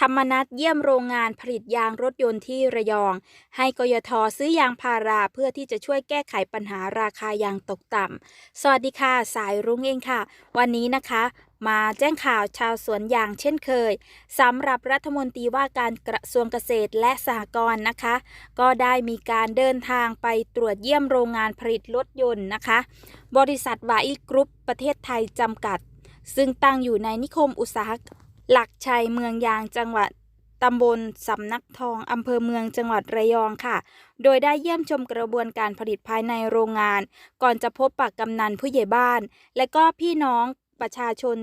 ธรรมนัฐเยี่ยมโรงงานผลิตยางรถยนต์ที่ระยอง ให้กยทซื้อยางพาราเพื่อที่จะช่วยแก้ไขปัญหาราคายางตกต่ำ สวัสดีค่ะ สายรุ้งเองค่ะ วันนี้นะคะมาแจ้งข่าวชาวสวนยางเช่นเคยสำหรับรัฐมนตรีว่าการกระทรวงเกษตรและสหกรณ์นะคะ ก็ได้มีการเดินทางไปตรวจเยี่ยมโรงงานผลิตรถยนต์นะคะ บริษัทวาอีกรุ๊ปประเทศไทยจำกัด ซึ่งตั้งอยู่ในนิคมอุตสาหกรรม หลักชัยเมืองยางจังหวัดตำบลสำนักทองอำเภอเมืองจังหวัดระยองค่ะ โดยได้เยี่ยมชมกระบวนการผลิตภายในโรงงาน ก่อนจะพบปากกำนันผู้ใหญ่บ้าน และก็พี่น้องประชาชน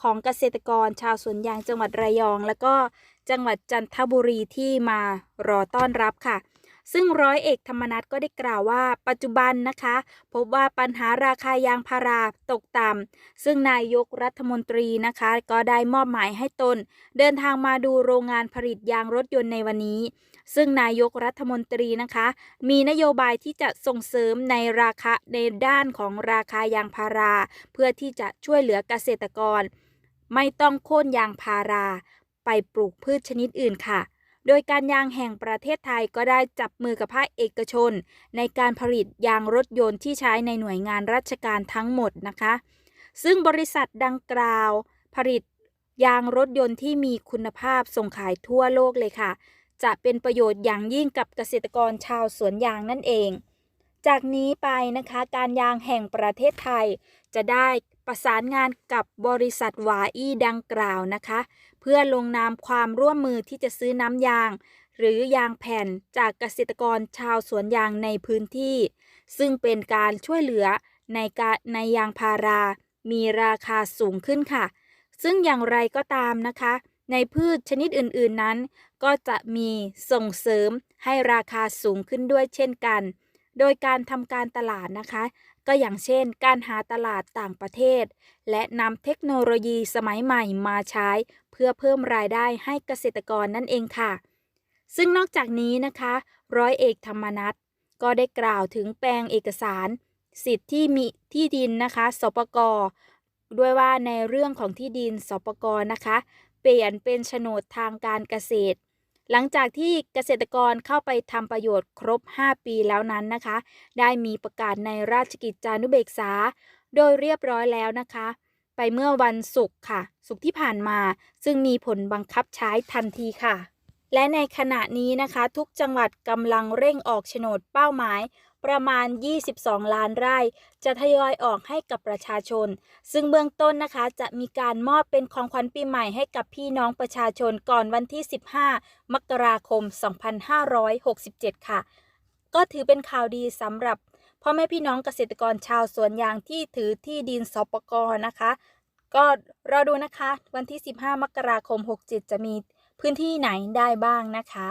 ของเกษตรกรชาวสวนยางจังหวัดระยอง และก็จังหวัดจันทบุรีที่มารอต้อนรับค่ะ ซึ่งร้อยเอกธรรมนัฐก็ได้กล่าวว่าปัจจุบันนะคะ พบว่าปัญหาราคายางพาราตกต่ำซึ่งนายกรัฐมนตรีนะคะ ก็ได้มอบหมายให้ตน เดินทางมาดูโรงงานผลิตยางรถยนต์ในวันนี้ ซึ่งนายกรัฐมนตรีนะคะ มีนโยบายที่จะส่งเสริมในราคาในด้านของราคายางพารา เพื่อที่จะช่วยเหลือเกษตรกร ไม่ต้องโค่นยางพารา ไปปลูกพืชชนิดอื่นค่ะ โดยการยางแห่งประเทศไทยก็ได้จับมือกับภาคเอกชน ในการผลิตยางรถยนต์ที่ใช้ในหน่วยงานราชการทั้งหมดนะคะ ซึ่งบริษัทดังกล่าว ผลิตยางรถยนต์ที่มีคุณภาพส่งขายทั่วโลกเลยค่ะ จะเป็นประโยชน์อย่างยิ่งกับเกษตรกรชาวสวนยางนั่นเอง จากนี้ไปนะคะ การยางแห่งประเทศไทยจะได้ ประสานงานกับบริษัทหวาอี้ดังกล่าวนะคะ เพื่อลงนามความร่วมมือที่จะซื้อน้ำยาง หรือยางแผ่นจากเกษตรกรชาวสวนยางในพื้นที่ ซึ่งเป็นการช่วยเหลือในการในยางพารา มีราคาสูงขึ้นค่ะ ซึ่งอย่างไรก็ตามนะคะ ในพืชชนิดอื่นๆนั้น ก็จะมีส่งเสริมให้ราคาสูงขึ้นด้วยเช่นกัน โดยการทำการตลาดนะคะ ก็อย่างเช่น การหาตลาดต่างประเทศ และนำเทคโนโลยีสมัยใหม่มาใช้ เพื่อเพิ่มรายได้ให้เกษตรกรนั่นเองค่ะ ซึ่งนอกจากนี้นะคะ ร้อยเอกธรรมนัฐก็ได้กล่าวถึงแปลงเอกสาร สิทธิ์ที่มีที่ดินนะคะ สปกด้วยว่าในเรื่องของที่ดินสปกนะคะ เปลี่ยนเป็นโฉนดทางการเกษตร หลังจากที่เกษตรกรเข้าไปทำประโยชน์ครบ 5 ปีแล้วนั้นนะคะ ได้มีประกาศในราชกิจจานุเบกษา โดยเรียบร้อยแล้วนะคะ ไปเมื่อวันศุกร์ค่ะ ศุกร์ที่ผ่านมา ซึ่งมีผลบังคับใช้ทันทีค่ะ และในขณะนี้นะคะ ทุกจังหวัดกำลังเร่งออกโฉนดเป้าหมาย ประมาณ 22 ล้านไร่ จะทยอยออกให้กับประชาชน ซึ่งเบื้องต้นนะคะจะมีการมอบเป็นของขวัญปีใหม่ให้กับพี่น้องประชาชนก่อนวันที่ 15 มกราคม 2567 ค่ะ ก็ถือเป็นข่าวดีสำหรับพ่อแม่พี่น้องเกษตรกรชาวสวนยางที่ถือที่ดินสปกนะคะ ก็รอดูนะคะ วันที่ 15 มกราคม 67 จะมีพื้นที่ไหนได้บ้างนะคะ